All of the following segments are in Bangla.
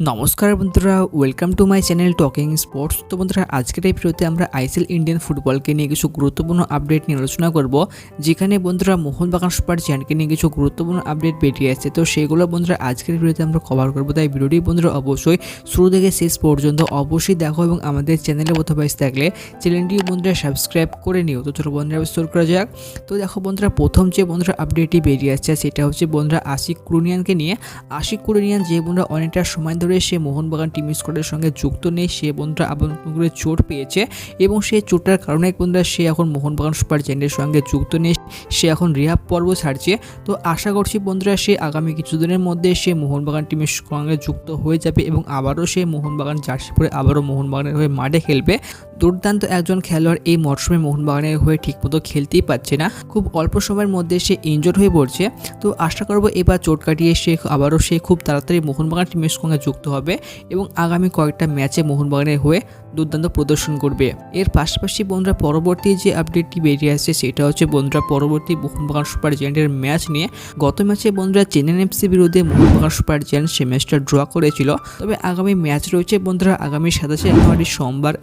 নমস্কার বন্ধুরা welcome to my channel talking sports তো বন্ধুরা, আজকের এই ভিডিওতে আমরা আইসিএল ইন্ডিয়ান ফুটবলকে নিয়ে কিছু গুরুত্বপূর্ণ আপডেট নিয়ে আলোচনা করব, যেখানে বন্ধুরা মোহনবাগান সুপার চ্যানকে নিয়ে কিছু গুরুত্বপূর্ণ আপডেট বেরিয়ে আসছে। তো সেগুলো বন্ধুরা আজকের ভিডিওতে আমরা কভার করব, তাই ভিডিওটি বন্ধুরা অবশ্যই শুরু থেকে শেষ পর্যন্ত অবশ্যই দেখো এবং আমাদের চ্যানেলে প্রথম বাইস থাকলে চ্যানেলটি বন্ধুরা সাবস্ক্রাইব করে নিও। তো চলো বন্ধুরা শুরু করা যাক। তো দেখো বন্ধুরা, প্রথম যে বন্ধুরা আপডেটটি বেরিয়ে আসছে, সেটা হচ্ছে বন্ধুরা আশিক কুরুনিয়ানকে নিয়ে। আশিক কুরুনিয়ান যে বন্ধুরা অনেকটা সময় সে মোহনবাগান টিম স্কোয়াডের সঙ্গে যুক্ত নেই, সে বন্ধুরা আবার নতুন করে চোট পেয়েছে এবং সেই চোটটার কারণে বন্ধুরা সে এখন মোহনবাগান সুপার জেন্ডের সঙ্গে যুক্ত নেই, সে এখন রিহাব পর্ব ছাড়ছে। তো আশা করছি বন্ধুরা সে আগামী কিছুদিনের মধ্যে সে মোহনবাগান টিমের সঙ্গে যুক্ত হয়ে যাবে এবং আবারও সে মোহনবাগান জার্সি পরে আবারও মোহনবাগানের হয়ে মাঠে খেলবে। দুর্দান্ত একজন খেলোয়াড় এই মরশুমে মোহনবাগানের হয়ে ঠিকমতো খেলতেই পারছে না। খুব অল্প সময়ের মধ্যে সে ইনজোর হয়ে পড়ছে। তো আশা করব এবার চোট কাটিয়ে সে আবারও সে খুব তাড়াতাড়ি মোহনবাগান টিমের সঙ্গে যুক্ত হবে এবং আগামী কয়েকটা ম্যাচে মোহনবাগানের হয়ে দুর্দান্ত প্রদর্শন করবে। এর পাশাপাশি বন্ধুরা, পরবর্তী যে আপডেটটি বেরিয়ে আসছে সেটা হচ্ছে বন্ধুরা, পরবর্তী মোহনবাগান সুপার জায়ান্টের ম্যাচ নিয়ে। গত ম্যাচে বন্ধুরা, চেন্নাই এফসি বিরুদ্ধে মোহনবাগান সুপার জায়ান্ট সে ম্যাচটা ড্র করেছিল। তবে আগামী ম্যাচ রয়েছে বন্ধুরা, আগামী সাতাশে জানুয়ারি সোমবার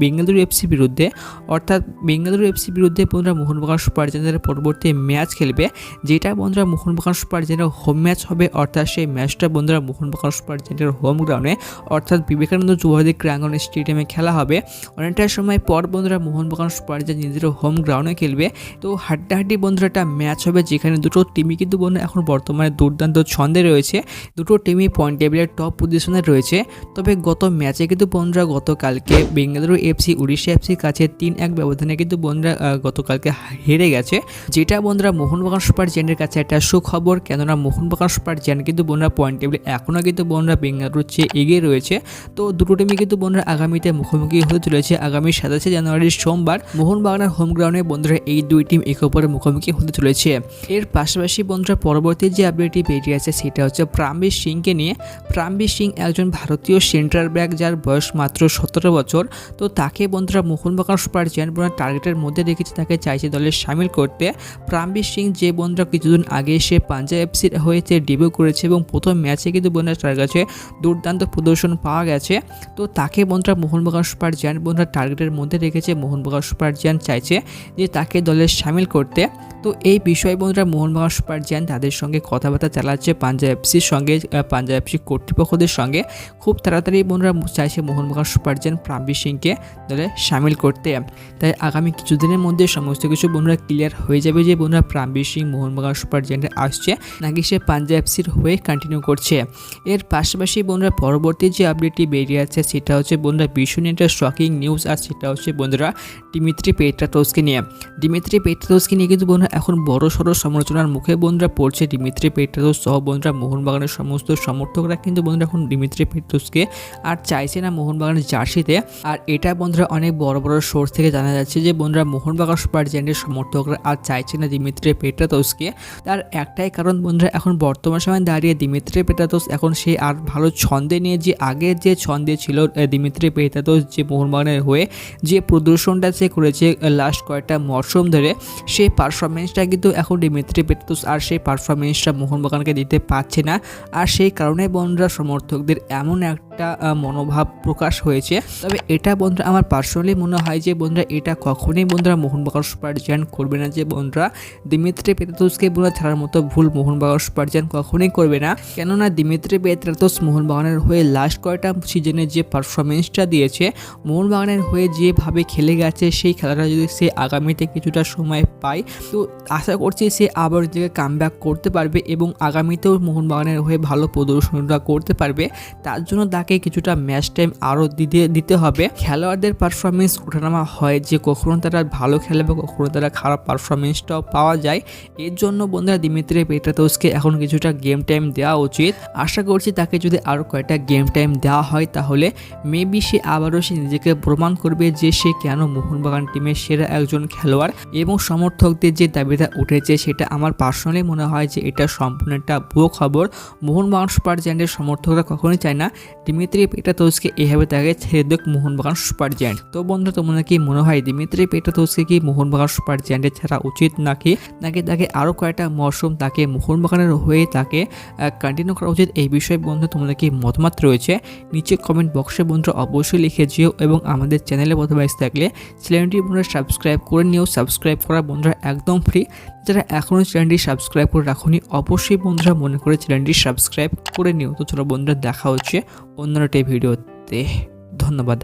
বেঙ্গালুরু এফসি বিরুদ্ধে, অর্থাৎ বেঙ্গালুরু এফসি বিরুদ্ধে বন্ধুরা মোহনবাগান সুপার জায়ান্টের পরবর্তী ম্যাচ খেলবে। যেটা বন্ধুরা মোহনবাগান সুপার জায়ান্টের হোম ম্যাচ হবে, অর্থাৎ সেই ম্যাচটা বন্ধুরা মোহনবাগান সুপার জায়ান্টের হোম গ্রাউন্ডে অর্থাৎ বিবেকানন্দ যুবহাদি ক্রাঙ্গন স্টেডিয়ামে খেলা হবে। অনেকটা সময় পর বন্ধুরা মোহনবাগান সুপার জায়ান্ট নিজেদের হোম গ্রাউন্ডে খেলবে। তো হাড্ডাহাড্ডি বন্ধুরা একটা ম্যাচ হবে, যেখানে দুটো টিমই কিন্তু বন্ধুরা এখন বর্তমানে দুর্দান্ত ছন্দে রয়েছে। দুটো টিমই পয়েন্ট টেবিলের টপ পজিশনে রয়েছে। তবে গত ম্যাচে কিন্তু বন্ধুরা গতকালকে বেঙ্গালুরু এফসি উড়িষ্যা এফসির কাছে তিন এক ব্যবধানে কিন্তু বন্ধুরা গতকালকে হেরে গেছে। যেটা বন্ধুরা মোহনবাগান সুপার জেন্টের কাছে একটা সুখবর, কেননা মোহনবাগান সুপার জেন্ট কিন্তু বন্ধুরা পয়েন্ট টেবিলে এখনও কিন্তু বন্ধুরা বেঙ্গালুরুর চেয়ে এগিয়ে রয়েছে। তো দুটো টিমই কিন্তু বন্ধুরা আগামীতে মুখোমুখি হতে চলেছে। আগামী সাতাশে জানুয়ারির সোমবার মোহনবাগানের হোম গ্রাউন্ডে বন্ধুরা এই দুই টিম একে অপরের মুখোমুখি হতে চলেছে। এর পাশাপাশি বন্ধুরা পরবর্তী যে আপডেটটি বেরিয়ে আছে সেটা হচ্ছে প্রামবীর সিংকে নিয়ে। প্রামবীর সিং একজন ভারতীয় সেন্ট্রাল ব্যাক যার বয়স মাত্র সতেরো বছর। তো তাকে বন্ধুরা মোহনবাগান সুপার জায়ান্ট বন্ধুরা টার্গেটের মধ্যে রেখেছে, তাকে চাইছে দলে সামিল করতে। প্রামবীর সিং যে বন্ধুরা কিছুদিন আগে সে পাঞ্জাব এফসির হয়েছে ডেবিউ করেছে এবং প্রথম ম্যাচে কিন্তু বন্ধুরা তার কাছে দুর্দান্ত প্রদর্শন পাওয়া গেছে। তো তাকে বন্ধুরা মোহনবাগান সুপার জায়ান্ট বন্ধুরা টার্গেটের মধ্যে রেখেছে, মোহনবাগান সুপার জায়ান্ট চাইছে যে তাকে দলে সামিল করতে। তো এই বিষয়ে বন্ধুরা মোহনবাগান সুপার জায়ান্ট তাদের সঙ্গে কথাবার্তা চালাচ্ছে পাঞ্জাব এফসির সঙ্গে পাঞ্জাব এফসি কর্তৃপক্ষদের সঙ্গে। খুব তাড়াতাড়ি বন্ধুরা চাইছে মোহনবাগান সুপার জায়ান্ট প্রামবীর সিংকে। দলে সামিল করতে। তাই আগামী কিছুদিনের মধ্যে সমস্ত কিছু বন্ধুরা ক্লিয়ার হয়ে যাবে যে বন্ধুরা প্রামবীর সিং মোহনবাগান সুপার জায়ান্টে আসছে, নাকি সে পাঞ্জাব এফসির হয়ে কন্টিনিউ করছে। এর পাশাপাশি বন্ধুরা পরবর্তী যে আপডেটটি বেরিয়ে আছে সেটা হচ্ছে বন্ধুরা বিশ্ব নেটের শকিং নিউজ আর সেটা হচ্ছে বন্ধুরা ডিমিত্রি পেট্রাটোসকে নিয়ে। ডিমিত্রি পেট্রাটোসকে নিয়ে কিন্তু বন্ধুরা এখন বড় সড়ো সমালোচনার মুখে বন্ধুরা পড়ছে ডিমিত্রি পেট্রাটোস সহ বন্ধুরা মোহনবাগানের সমস্ত সমর্থকরা কিন্তু বন্ধুরা এখন ডিমিত্রি পেট্রাটোসকে আর চাইছে না মোহনবাগানের জার্সিতে। আর এটা বন্ধুরা অনেক বড় বড় সোর্স থেকে জানা যাচ্ছে যে বন্ধুরা মোহনবাগান সুপার সমর্থকরা আর চাইছে না দিমিত্রে পেট্রাটোসকে তার একটাই কারণ বন্ধুরা এখন বর্তমান সময়ে দাঁড়িয়ে দিমিত্রে পেট্রাটোস এখন সে আর ভালো ছন্দে নিয়ে যে আগের যে ছন্দে ছিল দিমিত্রে পেট্রাটোস যে মোহনবাগানের হয়ে যে প্রদর্শনটা সে করেছে লাস্ট কয়েকটা মরশুম ধরে সেই পারফরমেন্সটা কিন্তু এখন দিমিত্রে পেট্রাটোস আর সেই পারফরমেন্সটা মোহনবাগানকে দিতে পারছে না। আর সেই কারণে বন্ধুরা সমর্থকদের এমন একটা মনোভাব প্রকাশ হয়েছে। তবে এটা বন্ধুরা আমার পার্সোনালি মনে হয় যে বন্ধুরা, এটা কখনোই বন্ধুরা মোহনবাগান সুপার জায়ান্ট করবে না যে বন্ধুরা দিমিত্রি পেত্রাতোসকে বন্ধুরা ছাড়ার মতো ভুল মোহনবাগান সুপার জায়ান্ট কখনোই করবে না। কেননা দিমিত্রি পেত্রাতোস মোহনবাগানের হয়ে লাস্ট কয়টা সিজনে যে পারফরমেন্সটা দিয়েছে মোহনবাগানের হয়ে যেভাবে খেলে গেছে, সেই খেলাটা যদি সে আগামীতে কিছুটা সময় পায়, তো আশা করছি সে আবার নিজেকে কাম করতে পারবে এবং আগামীতেও মোহনবাগানের হয়ে ভালো প্রদর্শনটা করতে পারবে। তার জন্য তাকে কিছুটা ম্যাচ টাইম আরও দিতে দিতে হবে। খেলোয়াড়দের পারফরমেন্স ওঠানামা হয় যে কখনো তারা ভালো খেলে বা কখনো তারা খারাপ পারফরমেন্সটাও পাওয়া যায়। এর জন্য বন্ধুরা দিমিত্রি পেট্রাতোসকে এখন কিছুটা গেম টাইম দেওয়া উচিত। আশা করছি তাকে যদি আরও কয়েকটা গেম টাইম দেওয়া হয় তাহলে মেবি সে আবারও সে নিজেকে প্রমাণ করবে যে সে কেন মোহনবাগান টিমের সেরা একজন খেলোয়াড় এবং সমর্থকদের যে দাবিটা উঠেছে সেটা আমার পার্সোনালি মনে হয় যে এটা সম্পূর্ণ একটা ভুয়ো খবর। মোহনবাগান সুপার জায়ান্টের সমর্থকরা কখনোই চায় না। দিমিত্রি পেটাতোসকে এভাবে তাকে ছেড়ে দেখ মোহনবাগান সুপার তো বন্ধু, তোমাদের কি মনে হয় দিমিত্রি পেটাতোসকে কি মোহনবাগান সুপার ছাড়া উচিত নাকি? নাকি তাকে আরও কয়েকটা মরশুম তাকে মোহনবাগানের হয়ে তাকে কন্টিনিউ করা উচিত? এই বিষয়ে বন্ধু, তোমাদের কি মতামত রয়েছে? নিচে কমেন্ট বক্সে বন্ধুরা অবশ্যই লিখে যেও এবং আমাদের চ্যানেলে প্রথমে থাকলে চ্যানেলটি বন্ধুরা সাবস্ক্রাইব করে নিও। সাবস্ক্রাইব করা বন্ধুরা একদম ফ্রি যারা এখনও চ্যানেলটি সাবস্ক্রাইব করে রাখুনি, অবশ্যই বন্ধুরা মনে করে চ্যানেলটি সাবস্ক্রাইব করে নিও। তো চলো বন্ধুরা, দেখা হচ্ছে অন্য একটা ভিডিওতে। ধন্যবাদ।